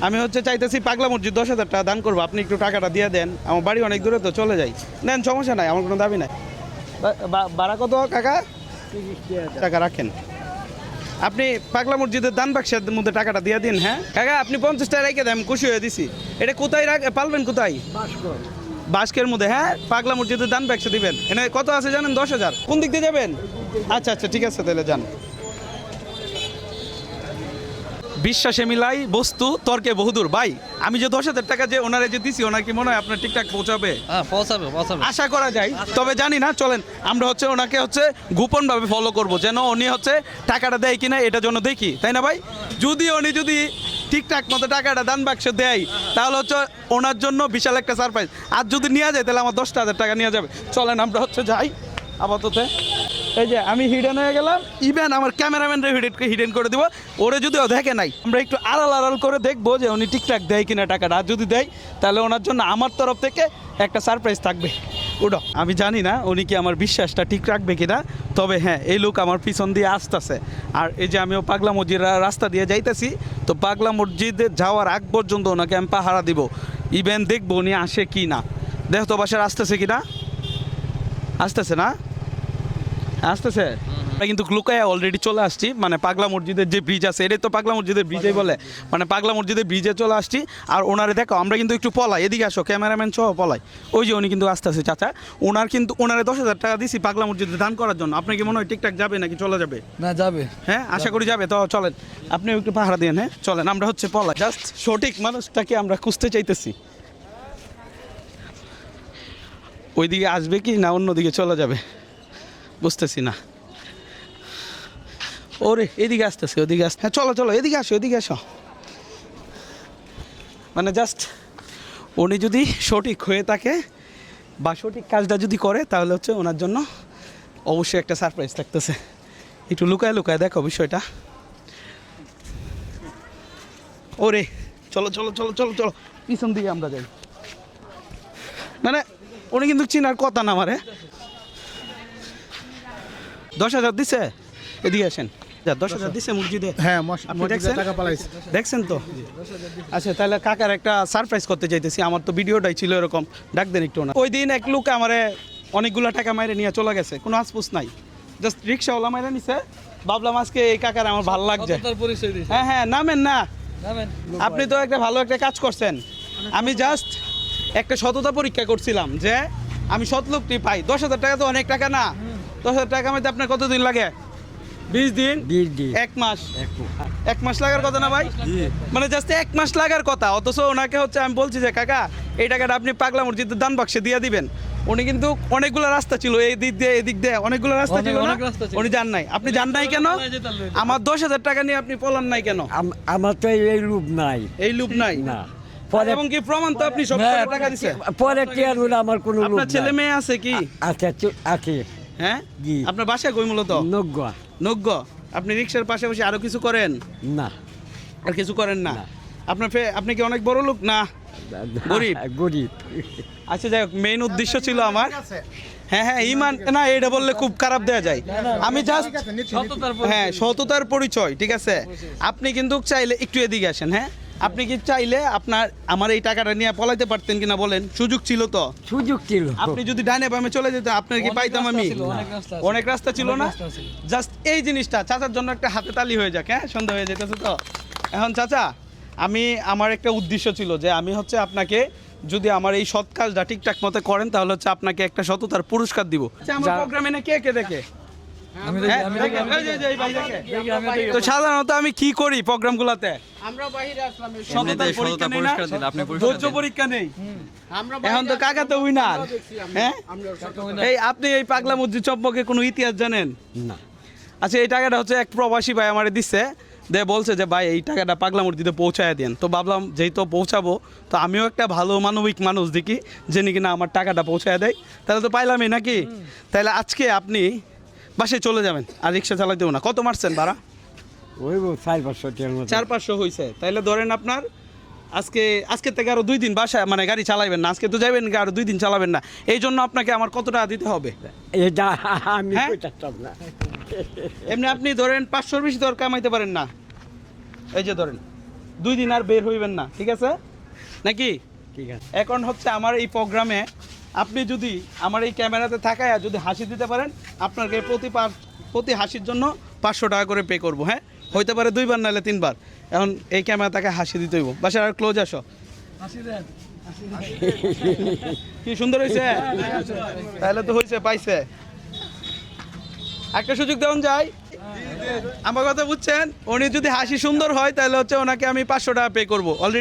আমি হচ্ছে চাইতেছি পাগলা মসজিদ দশ হাজার টাকা দান করব। আপনি একটু টাকাটা দিয়ে দেন। আমার বাড়ি অনেক দূরে তো চলে যাই। নেন সমস্যা নাই আমার কোনো দাবি নাই। বা- বা- ভাড়া কত কাকা? টাকা রাখেন। আপনি পাগলা মসজিদের দান বাক্সের মধ্যে টাকাটা দিয়ে দিন হ্যাঁ? কাকা আপনি পঞ্চাশ টাকা রেখে দেন খুশি হয়ে দিছি। এটা কোথায় রাখ পালবেন কোথায়? বাস্কের মধ্যে হ্যাঁ? পাগলা মসজিদের দান বাক্সে দিবেন। এনে কত আছে জানেন? দশ হাজার। কোন দিক দিয়ে যাবেন? আচ্ছা আচ্ছা ঠিক আছে তাহলে যান। বিশ্বাসে মিলাই বস্তু তর্কে বহুদূর। ভাই আমি যে দশ হাজার টাকা যে ওনারে যে দিছি ওনার কি মনে হয় আপনার ঠিকঠাক পৌঁছাবে? হ্যাঁ পৌঁছাবে পৌঁছাবে। আশা করা যায়। তবে জানি না চলেন আমরা হচ্ছে ওনাকে হচ্ছে গোপনভাবে ফলো করব যেন উনি হচ্ছে টাকাটা দেয় কিনা এটার জন্য দেখি। তাই না ভাই? যদি উনি যদি ঠিকঠাক মতো টাকাটা দান বাক্সে দেয় তাহলে হচ্ছে ওনার জন্য বিশাল একটা সারপ্রাইজ আর যদি নিয়ে যায় তাহলে আমার দশটা হাজার টাকা নিয়ে যাবে। চলেন আমরা হচ্ছে যাই আপাতত। এই যে, আমি হিডেন হয়ে গেলাম। ইভেন আমার ক্যামেরাম্যানরে হিডেন হিডেন করে দিব। ওরে যদিও দেখে নাই, আমরা একটু আড়াল আড়াল করে দেখব যে উনি ঠিকঠাক দেয় কিনা টাকাটা। আর যদি দেয়, তাহলে ওনার জন্য আমার তরফ থেকে একটা সারপ্রাইজ থাকবে। উডো আমি জানি না উনি কি আমার বিশ্বাসটা ঠিক রাখবে কিনা, তবে হ্যাঁ এই লোক আমার পিছন দিয়ে আসতেছে। আর এই যে আমিও পাগলা মসজিদ রাস্তা দিয়ে যাইতেছি, তো পাগলা মসজিদে যাওয়ার আগ পর্যন্ত ওনাকে আমি পাহারা দিব। ইভেন দেখব উনি আসে কি না দেখ তো বাসার আসতেছে কি না আসতেছে না? আসতেছে। আমরা কিন্তু লুকায় অলরেডি চলে আসছি। মানে পাগলা মসজিদের যে ব্রিজ আছে এটাই তো পাগলা মসজিদের ব্রিজেই বলে। মানে পাগলা মসজিদের ব্রিজে চলে আসছি। আর ওনারে দেখো আমরা কিন্তু একটু পলাই। এদিকে আসো ক্যামেরাম্যান সহ পলাই। ওই যে উনি কিন্তু আসতেছে চাচা। ওনার কিন্তু ওনারে দশ হাজার টাকা দিছি পাগলা মসজিদে দান করার জন্য। আপনি কি মনে হয় ঠিকঠাক যাবে নাকি চলে যাবে? না যাবে। হ্যাঁ আশা করি যাবে। তো চলেন আপনি একটু পাহারা দিন হ্যাঁ? চলেন আমরা হচ্ছে পলাই। জাস্ট সঠিক মানুষটাকে আমরা খুঁজতে চাইতেছি। ওইদিকে আসবে কি না অন্যদিকে চলে যাবে? বুঝতেছি না। ওরে, এদিকে আসতেছে, ওদিকে আসতে হ্যাঁ চলো চলো, এদিকে আসো এদিকে আসো। মানে জাস্ট উনি যদি সঠিক হয়ে থাকে বা সঠিক কাজটা যদি করে, তাহলে হচ্ছে ওনার জন্য অবশ্যই একটা সারপ্রাইজ থাকতেছে একটু লুকায় লুকায় দেখো বিষয়টা। ওরে, চলো চলো চলো চলো চলো, পিছন দিকে আমরা যাই। মানে উনি কিন্তু চিনার কথা না আমারে। দশ হাজার দিছে? এদিকে আসেন। দশ হাজার দিছে মসজিদে। হ্যাঁ আপনি দেখছেন? টাকা পালাইছে। দেখছেন তো? আচ্ছা তাহলে কাকার একটা সারপ্রাইজ করতে চাইতেছি আমার তো ভিডিওটাই ছিল এরকম। ডাক দেন একটু না ওই দিন এক লোক আমারে অনেকগুলো টাকা মাইরে নিয়ে চলে গেছে। কোনো আসপুস নাই। জাস্ট রিক্সাওয়ালা মাইরে নিছে। ভাবলাম আজকে এই কাকার আমার ভালো লাগছে। হ্যাঁ হ্যাঁ নামেন না। আপনি তো একটা ভালো একটা কাজ করছেন। আমি জাস্ট একটা সততা পরীক্ষা করছিলাম যে আমি সৎ লোকটি পাই। দশ হাজার টাকা তো অনেক টাকা না। দশ হাজার টাকা মধ্যে আপনার কতদিন লাগে? বিশ দিন? বিশ দিন। এক মাস? এক মাস। লাগার কথা না ভাই? মানে জাস্ট এক মাস লাগার কথা অথচ ওনাকে হচ্ছে আমি বলছি যে কাকা এই টাকাটা আপনি পাগলা মসজিদের দান বাক্সে দিয়ে দিবেন। উনি কিন্তু অনেকগুলো রাস্তা ছিল এই দিক দিয়ে এদিক দিয়ে অনেকগুলো রাস্তা ছিল না। উনি যান নাই। আপনি যান নাই কেন? আমার দশ হাজার টাকা নিয়ে আপনি পলান নাই কেন? আম- আমার তো এই লুপ নাই। এই লুপ নাই? না। পরে এবং কি প্রমাণ তো আপনি সব টাকা পরে আমার কোনো আপনার ছেলে মেয়ে আছে কি? আচ্ছা আছে। হ্যাঁ? আপনার বাসা কই মূলত? নজ্ঞ নজ্ঞ আপনি রিক্সার পাশাপাশি আরও কিছু করেন? না। আর কিছু করেন না। আপনার আপনি কি অনেক বড় লোক? না। গরিব? গরিব। আচ্ছা যাই হোক মেইন উদ্দেশ্য ছিল আমার। হ্যাঁ হ্যাঁ ইমান না এটা বললে খুব খারাপ দেওয়া যায়। আমি জাস্ট সততার হ্যাঁ সততার পরিচয় ঠিক আছে? আপনি কিন্তু চাইলে একটু এদিকে আসেন হ্যাঁ? আপনি কি চাইলে আপনার আমার এই টাকাটা নিয়ে পলাইতে পারতেন কিনা বলেন? সুযোগ ছিল তো? সুযোগ ছিল। আপনি যদি ডাইনে বামে চলে যেতেন আপনার কি পাইতাম আমি? অনেক রাস্তা আছে। অনেক রাস্তা ছিল না? জাস্ট এই জিনিসটা চাচার জন্য একটা হাতে তালি হয়ে যাক হ্যাঁ? সন্ধ্যা হয়ে যেতেছে তো। এখন চাচা আমি আমার একটা উদ্দেশ্য ছিল যে আমি হচ্ছে আপনাকে যদি আমার এই সৎ কাজটা ঠিকঠাক মতো করেন তাহলে হচ্ছে আপনাকে একটা সততার পুরস্কার দিব। আচ্ছা, আমার প্রোগ্রামে না কে কে দেখে? তো সাধারণত আমি কি করি প্রোগ্রামগুলোতে? সততার পরীক্ষা নেই না? ধৈর্য পরীক্ষা নেই? এখন তো কাকা তো উইনার হ্যাঁ? এই আপনি এই পাগলা মসজিদ কোনো ইতিহাস জানেন? না। আচ্ছা এই টাকাটা হচ্ছে এক প্রবাসী ভাই আমারে দিচ্ছে দে বলছে যে ভাই এই টাকাটা পাগলা মসজিদে পৌঁছায় দেন। তো ভাবলাম যেহেতু পৌঁছাবো তো আমিও একটা ভালো মানবিক মানুষ দেখি যে যিনি কিনা আমার টাকাটা পৌঁছায় দেয়। তাহলে তো পাইলামই নাকি? তাহলে আজকে আপনি বাসায় চলে যাবেন আর রিক্সা চালাতে দেবো না। কত মারছেন ভাড়া? ওই চার পাঁচশো চার পাঁচশো হয়েছে তাইলে ধরেন আপনার আজকে আজকে থেকে আরও দুই দিন বাসায় মানে গাড়ি চালাবেন না আজকে তো যাবেন আরও দুই দিন চালাবেন না। এই জন্য আপনাকে আমার কত টাকা দিতে হবে? এটা আমি হ্যাঁ? এমনি আপনি ধরেন পাঁচশোর বেশি দর কামাইতে পারেন না। এই যে ধরেন দুই দিন আর বের হইবেন না ঠিক আছে? নাকি? ঠিক আছে। এখন হচ্ছে আমার এই প্রোগ্রামে আপনি যদি আমার এই ক্যামেরাতে থাকায় যদি হাসি দিতে পারেন আপনাকে প্রতি পার প্রতি হাসির জন্য পাঁচশো টাকা করে পে করব হ্যাঁ? হইতে পারে দুইবার নাহলে তিনবার। এখন এই ক্যামেরা তাকে হাসি দিতে হইব। বাসার আর ক্লোজ আসো। কি সুন্দর হয়েছে তাহলে তো হয়েছে পাইছে। একটা সুযোগ দেওয়া যায় আমার কথা বুঝছেন? উনি যদি হাসি সুন্দর হয় তাহলে হচ্ছে ওনাকে আমি পাঁচশো টাকা পে করব। অলরেডি